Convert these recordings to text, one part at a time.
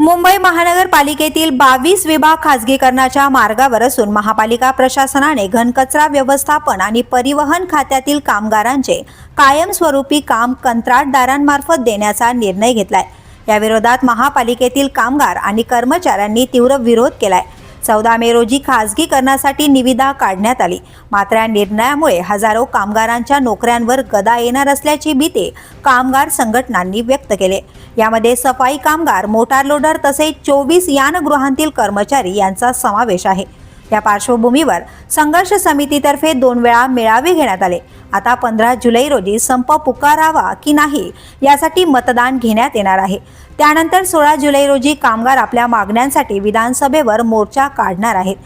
मुंबई महानगरपालिकेतील बावीस विभाग खासगीकरणाच्या मार्गावर असून महापालिका प्रशासनाने घनकचरा व्यवस्थापन आणि परिवहन खात्यातील कामगारांचे कायमस्वरूपी काम कंत्राटदारांमार्फत देण्याचा निर्णय घेतलाय. याविरोधात महापालिकेतील कामगार आणि कर्मचाऱ्यांनी तीव्र विरोध केलाय. चौदा मे रोजी खासगीकरणासाठी निविदा काढण्यात आली. मात्र या निर्णयामुळे हजारो कामगारांच्या नोकऱ्यांवर गदा येणार असल्याची भीती कामगार संघटनांनी व्यक्त केले. यामध्ये सफाई कामगार मोटार लोडर तसेच चोवीस यानगृहांतील कर्मचारी यांचा समावेश आहे. या पार्श्वभूमीवर संघर्ष समितीतर्फे दोन वेळा मेळावे घेण्यात आले. आता पंधरा जुलै रोजी संप पुकारावा की नाही यासाठी मतदान घेण्यात येणार आहे. त्यानंतर सोळा जुलै रोजी कामगार आपल्या मागण्यांसाठी विधानसभेवर मोर्चा काढणार आहेत.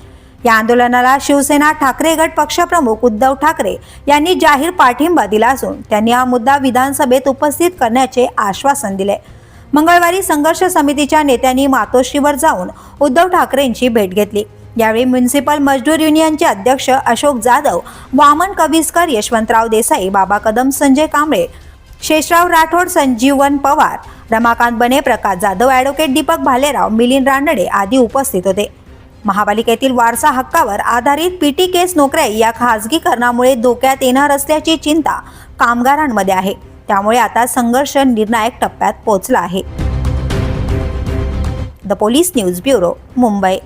या आंदोलनाला शिवसेना ठाकरे गट पक्षप्रमुख उद्धव ठाकरे यांनी जाहीर पाठिंबा दिला असून त्यांनी हा मुद्दा विधानसभेत उपस्थित करण्याचे आश्वासन दिले. मंगळवारी संघर्ष समितीच्या नेत्यांनी मातोश्रीवर जाऊन उद्धव ठाकरेंची भेट घेतली. यावेळी म्युन्सिपल मजदूर युनियनचे अध्यक्ष अशोक जाधव वामन कविस्कर यशवंतराव देसाई बाबा कदम संजय कांबळे शेषराव राठोड संजीवन पवार रमाकांत बने प्रकाश जाधव ॲडव्होकेट दीपक भालेराव मिलिंद रानडे आदी उपस्थित होते. महापालिकेतील वारसा हक्कावर आधारित पीटी केस नोकऱ्या या खासगीकरणामुळे धोक्यात येणार असल्याची चिंता कामगारांमध्ये आहे. त्यामुळे आता संघर्ष निर्णायक टप्प्यात पोहोचला आहे. The police news bureau Mumbai.